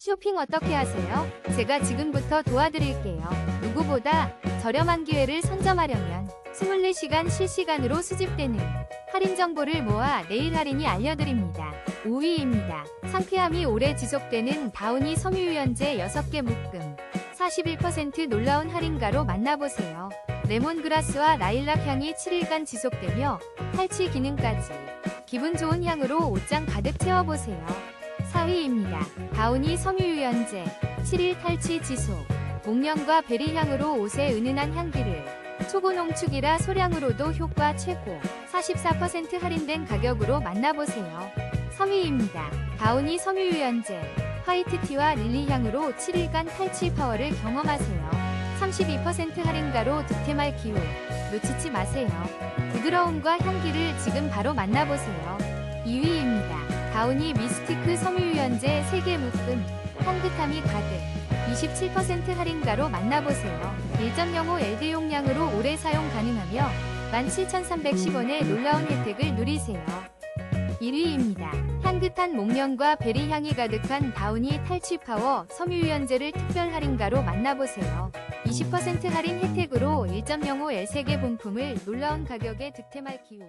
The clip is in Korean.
쇼핑 어떻게 하세요? 제가 지금부터 도와드릴게요. 누구보다 저렴한 기회를 선점하려면 24시간 실시간으로 수집되는 할인 정보를 모아 내일 할인이 알려드립니다. 5위입니다. 상쾌함이 오래 지속되는 다우니 섬유유연제 6개 묶음. 41% 놀라운 할인가로 만나보세요. 레몬그라스와 라일락 향이 7일간 지속되며 탈취 기능까지 기분 좋은 향으로 옷장 가득 채워보세요. 4위입니다. 다우니 섬유유연제 7일 탈취 지속 목련과 베리 향으로 옷에 은은한 향기를 초고농축이라 소량으로도 효과 최고 44% 할인된 가격으로 만나보세요. 3위입니다. 다우니 섬유유연제 화이트티와 릴리향으로 7일간 탈취 파워를 경험하세요. 32% 할인가로 득템할 기회 놓치지 마세요. 부드러움과 향기를 지금 바로 만나보세요. 2위입니 다. 다우니 미스티크 섬유유연제 3개 묶음 향긋함이 가득 27% 할인가로 만나보세요. 1.05 LD 용량으로 오래 사용 가능하며 17,310원의 놀라운 혜택을 누리세요. 1위입니다. 향긋한 목련과 베리 향이 가득한 다우니 탈취 파워 섬유유연제를 특별 할인가로 만나보세요. 20% 할인 혜택으로 1.05L 세계 본품을 놀라운 가격에 득템할 기회.